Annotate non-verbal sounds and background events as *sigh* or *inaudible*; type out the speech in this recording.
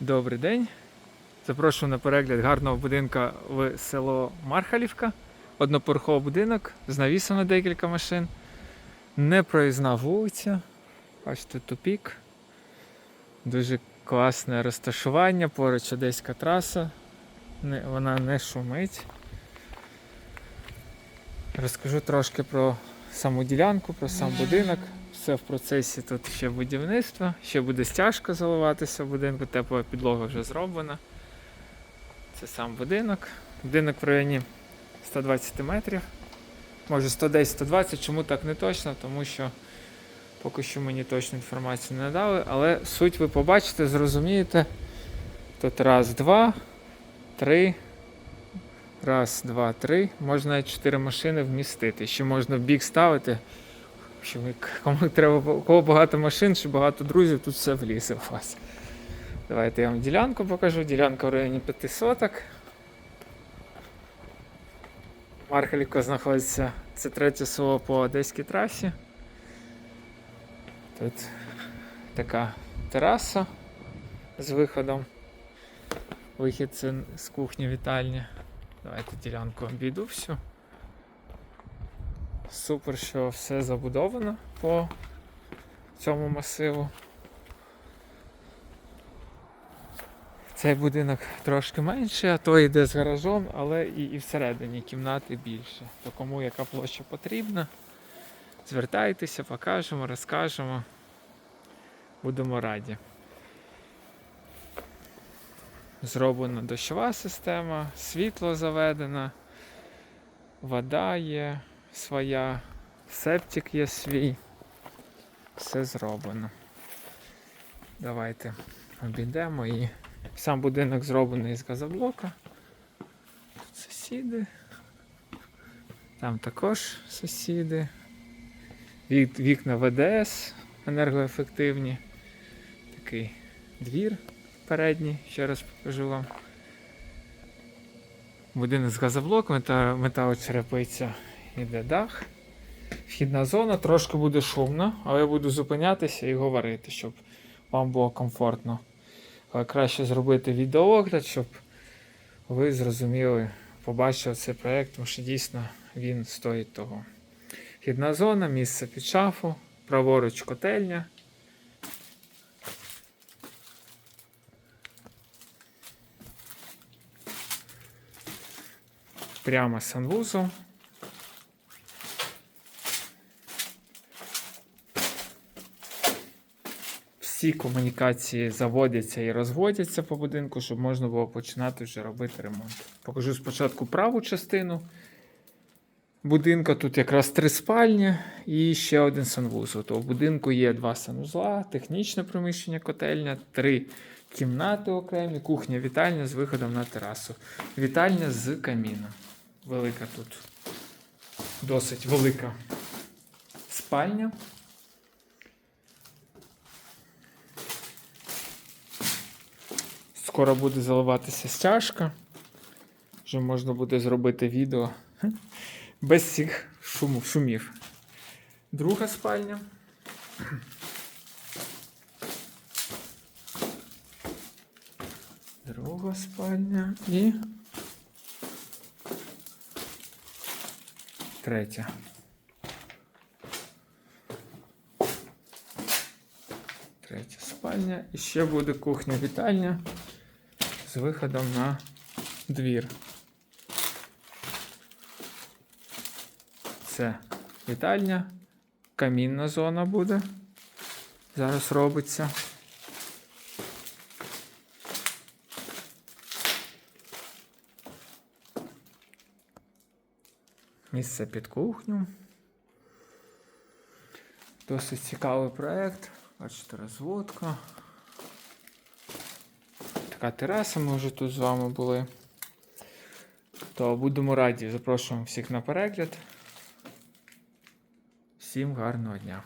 Добрий день. Запрошую на перегляд гарного будинка в село Мархалівка. Однопорховий будинок з навісом на декілька машин. Непроїзна вулиця. Бачите, тупік. Дуже класне розташування, поруч одеська траса. Не, вона не шумить. Розкажу трошки про саму ділянку, про сам будинок. Все в процесі тут ще будівництва, ще буде стяжка заливатися в будинку, тепла підлога вже зроблена. Це сам будинок. Будинок в районі 120 метрів. Може 110-120, чому так не точно, тому що поки що мені точну інформацію не надали, але суть ви побачите, зрозумієте. Тут раз, два, три. Раз, два, три. Можна чотири машини вмістити. Ще можна в бік ставити. Общем, кому треба, у кого багато машин, чи багато друзів, тут все влізе у вас. Давайте я вам ділянку покажу. Ділянка в районі 5 соток. Мархалівка знаходиться, це третє село по Одеській трасі. Тут така тераса з виходом. Вихід це з кухні вітальні. Давайте ділянку обійду всю. Супер, що все забудовано по цьому масиву. Цей будинок трошки менший, а той йде з гаражом, але і, і всередині кімнати більше. То кому яка площа потрібна, звертайтеся, покажемо, розкажемо. Будемо раді. Зроблена дощова система, світло заведено, вода є своя, септик є свій. Все зроблено. Давайте обійдемо і сам будинок зроблений з газоблока. Тут сусіди. Там також сусіди. Вік- Вікна ВДС енергоефективні. Такий двір передній, ще раз покажу вам. Будинок з газоблоком, та металочерепиця іде дах. Вхідна зона трошки буде шумно, але я буду зупинятися і говорити, щоб вам було комфортно. Але краще зробити відеоогляд, щоб ви зрозуміли, побачили цей проєкт, тому що дійсно він стоїть того. Вхідна зона, місце під шафу, праворуч котельня. Прямо санвузол. Всі комунікації заводяться і розводяться по будинку, щоб можна було починати вже робити ремонт. Покажу спочатку праву частину будинка. Тут якраз три спальні і ще один санвузол. То в будинку є два санузла, технічне приміщення, котельня, три кімнати окремі, кухня, вітальня з виходом на терасу. Вітальня з каміном. Велика тут. Досить велика спальня. Скоро буде заливатися стяжка. Вже можна буде зробити відео *laughs* без цих шумів. шумів. Друга спальня. Друга спальня і. Третя. Третя спальня. І ще буде кухня-вітальня з виходом на двір. Це вітальня, камінна зона буде. Зараз робиться. Місце під кухню. Досить цікавий проєкт. Бачите, розводка. Така тераса, ми вже тут з вами були. То будемо раді. Запрошуємо всіх на перегляд. Всім гарного дня!